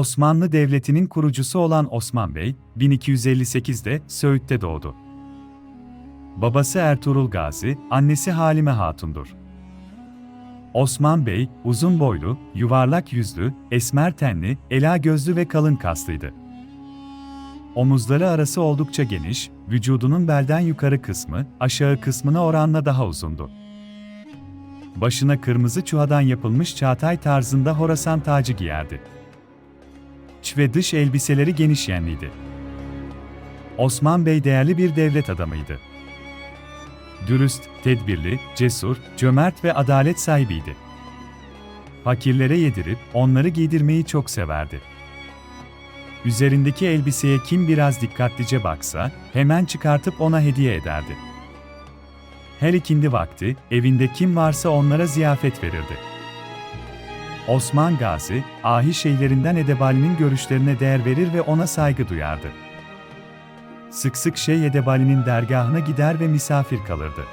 Osmanlı Devleti'nin kurucusu olan Osman Bey, 1258'de Söğüt'te doğdu. Babası Ertuğrul Gazi, annesi Halime Hatun'dur. Osman Bey, uzun boylu, yuvarlak yüzlü, esmer tenli, ela gözlü ve kalın kaslıydı. Omuzları arası oldukça geniş, vücudunun belden yukarı kısmı, aşağı kısmına oranla daha uzundu. Başına kırmızı çuhadan yapılmış çağatay tarzında horasan tacı giyerdi. Ve dış elbiseleri geniş yenliydi. Osman Bey değerli bir devlet adamıydı. Dürüst, tedbirli, cesur, cömert ve adalet sahibiydi. Fakirlere yedirip onları giydirmeyi çok severdi. Üzerindeki elbiseye kim biraz dikkatlice baksa, hemen çıkartıp ona hediye ederdi. Her ikindi vakti, evinde kim varsa onlara ziyafet verirdi. Osman Gazi, ahi şeylerinden Edebali'nin görüşlerine değer verir ve ona saygı duyardı. Sık sık Şeyh Edebali'nin dergahına gider ve misafir kalırdı.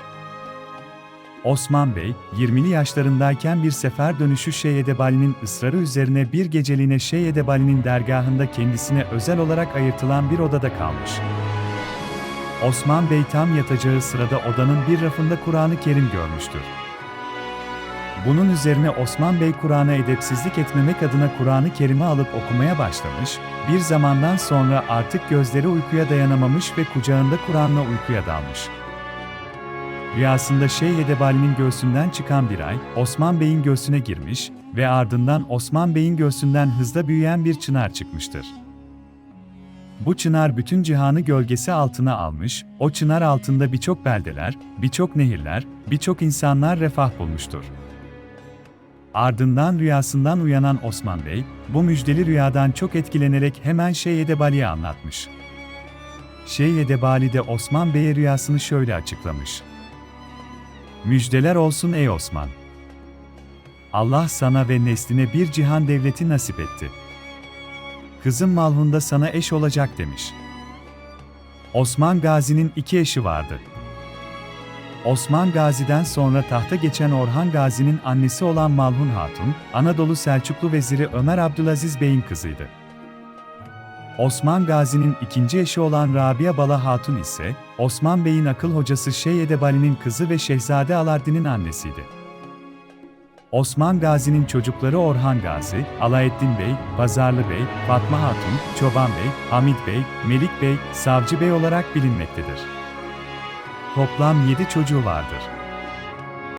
Osman Bey, 20'li yaşlarındayken bir sefer dönüşü Şeyh Edebali'nin ısrarı üzerine bir geceliğine Şeyh Edebali'nin dergahında kendisine özel olarak ayırtılan bir odada kalmış. Osman Bey tam yatacağı sırada odanın bir rafında Kur'an-ı Kerim görmüştür. Bunun üzerine Osman Bey Kur'an'a edepsizlik etmemek adına Kur'an-ı Kerim'i alıp okumaya başlamış, bir zamandan sonra artık gözleri uykuya dayanamamış ve kucağında Kur'an'la uykuya dalmış. Rüyasında Şeyh Edebali'nin göğsünden çıkan bir ay, Osman Bey'in göğsüne girmiş ve ardından Osman Bey'in göğsünden hızla büyüyen bir çınar çıkmıştır. Bu çınar bütün cihanı gölgesi altına almış, o çınar altında birçok beldeler, birçok nehirler, birçok insanlar refah bulmuştur. Ardından rüyasından uyanan Osman Bey, bu müjdeli rüyadan çok etkilenerek hemen Şeyh Edebali'ye anlatmış. Şeyh Edebali de Osman Bey'e rüyasını şöyle açıklamış. Müjdeler olsun ey Osman. Allah sana ve nesline bir cihan devleti nasip etti. Kızım Malhun'da sana eş olacak demiş. Osman Gazi'nin iki eşi vardı. Osman Gazi'den sonra tahta geçen Orhan Gazi'nin annesi olan Malhun Hatun, Anadolu Selçuklu veziri Ömer Abdülaziz Bey'in kızıydı. Osman Gazi'nin ikinci eşi olan Rabia Bala Hatun ise, Osman Bey'in akıl hocası Şeyh Edebali'nin kızı ve Şehzade Alaaddin'in annesiydi. Osman Gazi'nin çocukları Orhan Gazi, Alaeddin Bey, Pazarlı Bey, Fatma Hatun, Çoban Bey, Hamit Bey, Melik Bey, Savcı Bey olarak bilinmektedir. Toplam 7 çocuğu vardır.